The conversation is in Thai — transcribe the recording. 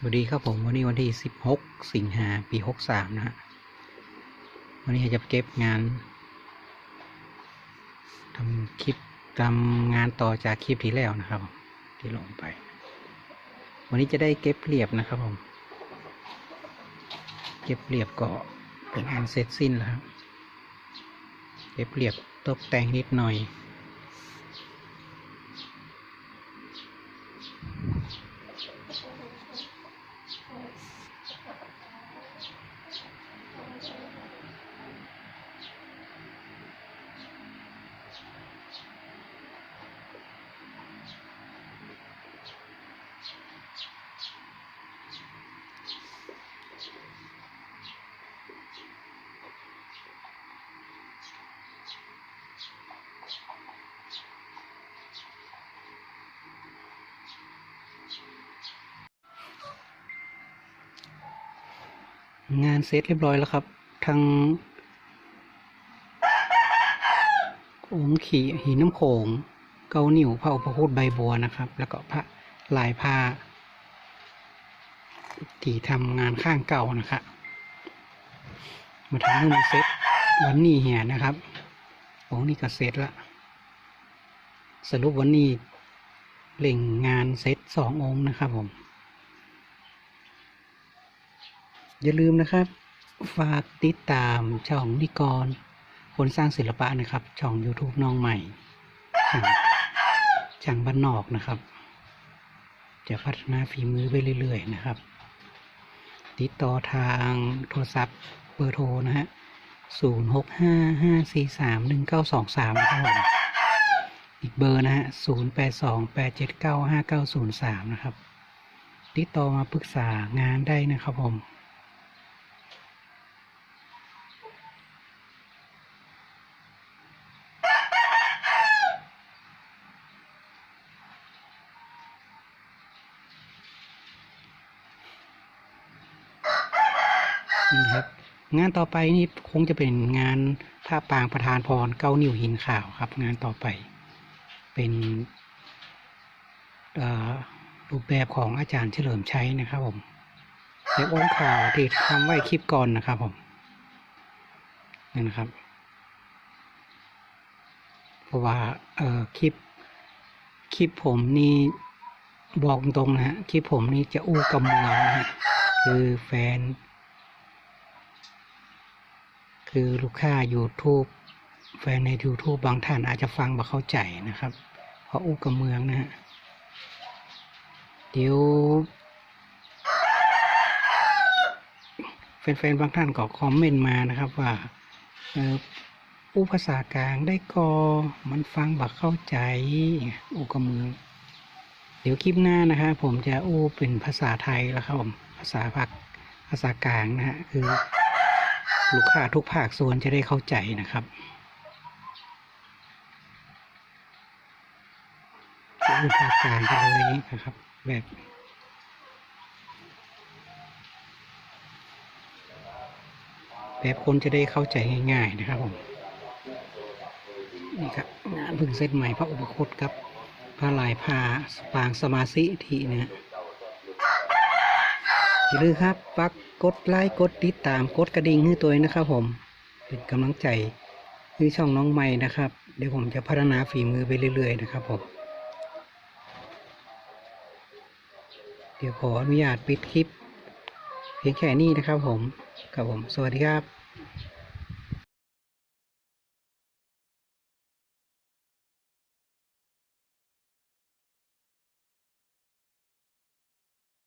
สวัสดีครับผมวันนี้วันที่ 16 สิงหาปี 63 นะฮะวันนี้จะเก็บงานทำคลิปทำงานต่อจากคลิปที่แล้วนะครับ ที่ลงไป วันนี้จะได้เก็บเรียบนะครับผม เก็บเรียบก็เป็นอันเสร็จสิ้นแล้วครับ เก็บเรียบตกแต่งนิดหน่อย งานเสร็จเรียบร้อยแล้วครับทั้งองค์ขี่หินน้ำโขง เกาหนิวพระอุปคุตใบบัวนะครับ แล้วก็พระลายผ้าที่ทำงานข้างเก่านะครับมาทำให้มันเสร็จวันนี้เหียนะครับองค์นี้ก็เสร็จละสรุปวันนี้เล่งงานเสร็จสององค์นะครับผม อย่าลืมนะครับ ฝากติดตามช่องนิกร คนสร้างศิลปะนะครับ ช่อง YouTube น้องใหม่ ช่างช่างบ้านนอกนะครับ จะพัฒนาฝีมือไปเรื่อยๆนะครับ ติดต่อทางโทรศัพท์เบอร์โทรนะฮะ0 6 5 5 4 3 1 9 2 3นะครับผมอีกเบอร์นะฮะ0 8 2 8 7 9 5 9 0 3นะครับ ติดต่อมาปรึกษางานได้นะครับผม นี่ครับ งานต่อไปนี่คงจะเป็นงานผ้าปางประธานพรเก้านิ้วหินขาวครับ งานต่อไปเป็นรูปแบบของอาจารย์เฉลิมชัยนะครับผมในองค์ข่าวที่ทำไว้คลิปก่อนนะครับผมนี่นะครับ เพราะว่าเอ่อคลิปคลิปผมนี่บอกตรงนะฮะคลิปผมนี่จะอู้กำเมืองนะฮะคือแฟน คือลูกค้า YouTube แฟนใน YouTube บางท่านอาจจะฟังบ่เข้าใจนะครับ เพราะอู้กับเมืองนะฮะเดี๋ยวแฟนๆบางท่านก็คอมเมนต์มานะครับว่าอออู้ภาษากลางได้กอมันฟังบักเข้าใจอู้กับเมือง เดี๋ยวคลิปหน้านะฮะผมจะอู้เป็นภาษาไทยแล้วครับผมภาษาภาคภาษากลางนะฮะคือ ลูกค้าทุกภาคส่วนจะได้เข้าใจนะครับเป็นภาคกลางกันเลยนะครับ แบบแบบคนจะได้เข้าใจง่าย ๆ นะครับผมนี่ครับงานพึ่งเซตใหม่พระอุปคุตครับพระลายพาปางสมาธิทีเนะฮะ อย่าลืมครับปักกดไลค์กดติดตามกดกระดิ่งให้ตัวเองนะครับผม เป็นกำลังใจให้ช่องน้องใหม่นะครับ เดี๋ยวผมจะพัฒนาฝีมือไปเรื่อย ๆ นะครับผม เดี๋ยวขออนุญาตปิดคลิป เพียงแค่นี้นะครับผม ครับผม สวัสดีครับ